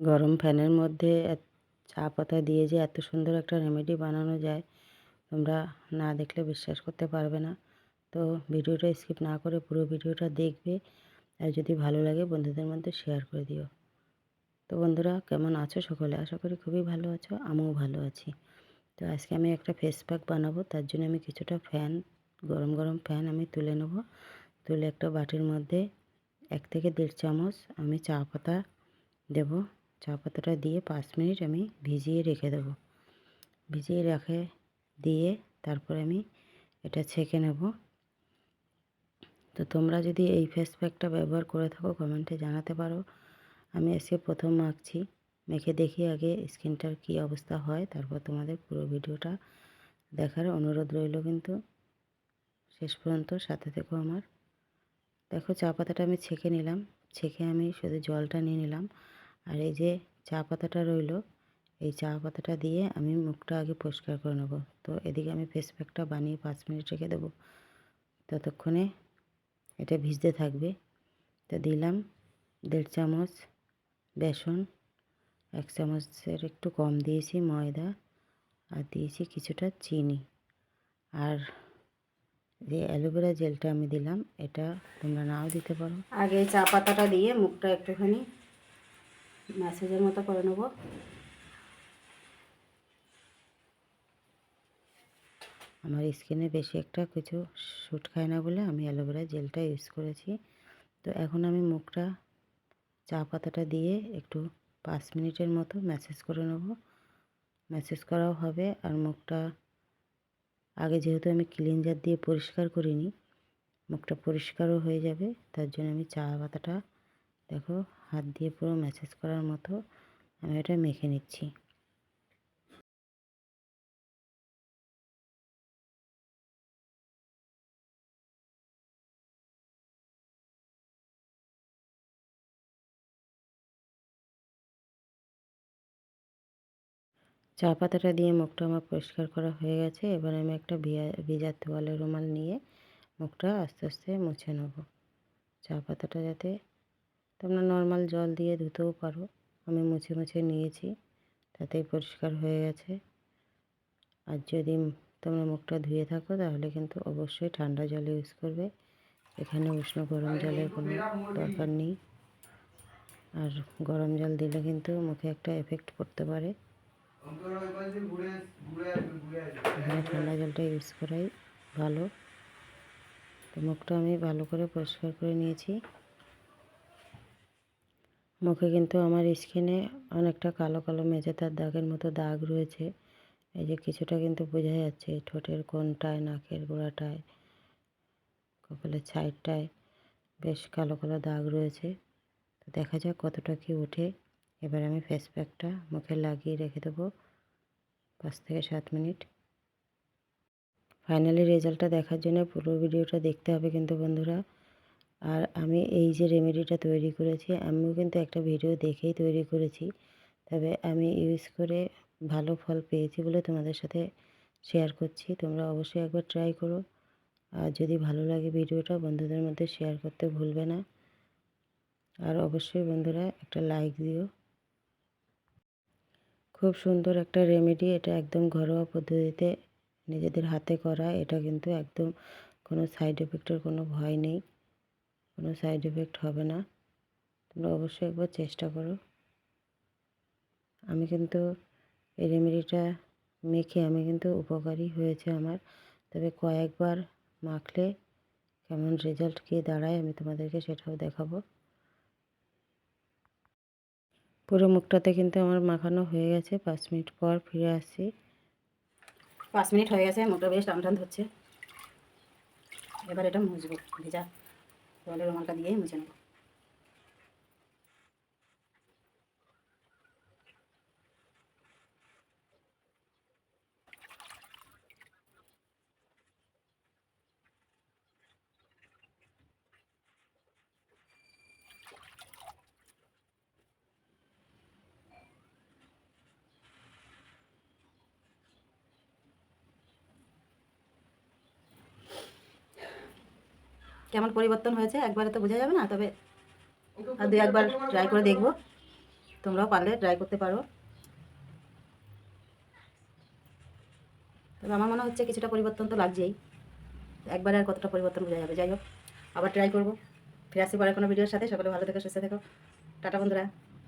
গরম ফ্যানের মধ্যে চা পাতা দিয়ে যে এত সুন্দর একটা রেমেডি বানানো যায়, তোমরা না দেখলে বিশ্বাস করতে পারবে না। তো ভিডিওটা স্কিপ না করে পুরো ভিডিওটা দেখবে আর যদি ভালো লাগে বন্ধুদের মধ্যে শেয়ার করে দিও। তো বন্ধুরা, কেমন আছো সকলে? আশা করি খুবই ভালো আছো, আমিও ভালো আছি। তো আজকে আমি একটা ফেস প্যাক বানাবো, তার জন্য আমি কিছুটা ফ্যান গরম গরম ফ্যান আমি তুলে নেব। তুলে একটা বাটির মধ্যে এক থেকে দেড় চামচ আমি চা পাতা দেবো। চা পাতাটা দিয়ে পাঁচ মিনিট আমি ভিজিয়ে রেখে দেবো। ভিজিয়ে রেখে দিয়ে তারপরে আমি এটা ছেঁকে নেব। তো তোমরা যদি এই ফেস প্যাকটা ব্যবহার করে থাকো, কমেন্টে জানাতে পারো। আমি আজকে প্রথম মাখছি মেখে দেখি আগে স্কিনটার কী অবস্থা হয়, তারপর তোমাদের পুরো ভিডিওটা দেখার অনুরোধ রইল কিন্তু। শেষ পর্যন্ত সাথে থেকো আমার। দেখো চা পাতাটা আমি ছেঁকে নিলাম। ছেঁকে আমি শুধু জলটা নিয়ে নিলাম। আর এই যে চা পাতাটা রইল, এই চা পাতাটা দিয়ে আমি মুখটা আগে পরিষ্কার করে নেব। তো এদিকে আমি ফেস প্যাকটা বানিয়ে পাঁচ মিনিট রেখে দেবো। ততক্ষণে এটা ভিজতে থাকবে। তো দিলাম দেড় চামচ বেসন, এক চামচের একটু কম দিয়েছি ময়দা আর দিয়েছি কিছুটা চিনি। আর যে অ্যালোভেরা জেলটা আমি দিলাম, এটা তোমরা নাও দিতে পারো। আগে চা পাতাটা দিয়ে মুখটা একটুখানি ম্যাসেজের মতো করে নেব। আমার স্কিনে বেশি একটা কিছু শ্যুট খায় না বলে আমি অ্যালোভেরা জেলটা ইউজ করেছি। তো এখন আমি মুখটা, চা পাতাটা দিয়ে একটু পাঁচ মিনিটের মতো ম্যাসেজ করে নেব। ম্যাসেজ করাও হবে আর মুখটা, আগে যেহেতু আমি ক্লিনজার দিয়ে পরিষ্কার করিনি, মুখটা পরিষ্কারও হয়ে যাবে, তার জন্য আমি চা পাতাটা দেখো, হাত দিয়ে পুরো ম্যাসেজ করার মতো আমি এটা মেখে নিচ্ছি। চা পাতাটা দিয়ে মুখটা আমার পরিষ্কার করা হয়ে গেছে, এবার আমি একটা ভিজা তোয়ালে রুমাল নিয়ে মুখটা আস্তে আস্তে মুছে নেব। চা পাতাটা যাতে তোমরা নর্মাল জল দিয়ে ধুতেও পারো। আমি মুছে মুছে নিয়েছি, তাতেই পরিষ্কার হয়ে গেছে। আর যদি তোমরা মুখটা ধুয়ে থাকো, তাহলে কিন্তু অবশ্যই ঠান্ডা জল ইউজ করবে। এখানে উষ্ণ গরম জলের কোনো দরকার নেই। আর গরম জল দিলে কিন্তু মুখে একটা এফেক্ট পড়তে পারে। এখানে ঠান্ডা জলটা ইউজ করাই ভালো। তো মুখটা আমি ভালো করে পরিষ্কার করে নিয়েছি। মুখে কিন্তু আমার স্কিনে অনেকটা কালো কালো মেঝেতার দাগের মতো দাগ রয়েছে। এই যে কিছুটা কিন্তু বোঝা যাচ্ছে ঠোঁটের কোনটায় নাকের গোড়াটায়, কপালের সাইডটায় বেশ কালো কালো দাগ রয়েছে। তো দেখা যাক কতটা কি ওঠে। এবার আমি ফেস প্যাকটা মুখে লাগিয়ে রেখে দেবো। পাঁচ থেকে সাত মিনিট। ফাইনালি রেজাল্টটা দেখার জন্য পুরো ভিডিওটা দেখতে হবে কিন্তু বন্ধুরা। আর আমি এই যে রেমেডিটা তৈরি করেছি, আমিও কিন্তু একটা ভিডিও দেখেই তৈরি করেছি। তবে আমি ইউজ করে ভালো ফল পেয়েছি বলে তোমাদের সাথে শেয়ার করছি। তোমরা অবশ্যই একবার ট্রাই করো। আর যদি ভালো লাগে ভিডিওটা বন্ধুদের মধ্যে শেয়ার করতে ভুলবে না। আর অবশ্যই বন্ধুরা একটা লাইক দিও। খুব সুন্দর একটা রেমেডি এটা একদম ঘরোয়া পদ্ধতিতে নিজেদের হাতে করা, এটা কিন্তু একদম কোনো সাইড এফেক্টের কোনো ভয় নেই। কোনো সাইড এফেক্ট হবে না। তোমরা অবশ্যই একবার চেষ্টা করো। আমি কিন্তু এই রেমেডিটা মেখে আমি কিন্তু উপকারী হয়েছে আমার। তবে কয়েকবার মাখলে কেমন রেজাল্ট কী দাঁড়ায় আমি তোমাদেরকে সেটাও দেখাবো। পুরো মুখটাতে কিন্তু আমার মাখানো হয়ে গেছে। পাঁচ মিনিট পর ফিরে আসছি। পাঁচ মিনিট হয়ে গেছে, মুখটা বেশ টান টান হচ্ছে এবার এটা মুছবো, ভেজা। জলের রুমালটা দিয়ে মুছে নেব। কেমন পরিবর্তন হয়েছে একবারে তো বোঝা যাবে না তবে আর দু একবার ট্রাই করে দেখব। তোমরাও পারলে ট্রাই করতে পারো। তবে আমার মনে হচ্ছে কিছুটা পরিবর্তন তো লাগছেই। একবারে আর কতটা পরিবর্তন বোঝা যাবে। যাই হোক আবার ট্রাই করব। ফিরে আসি পরে কোনো ভিডিওর সাথে। সকলে ভালো থেকো সুস্থ থেকো। টাটা বন্ধুরা।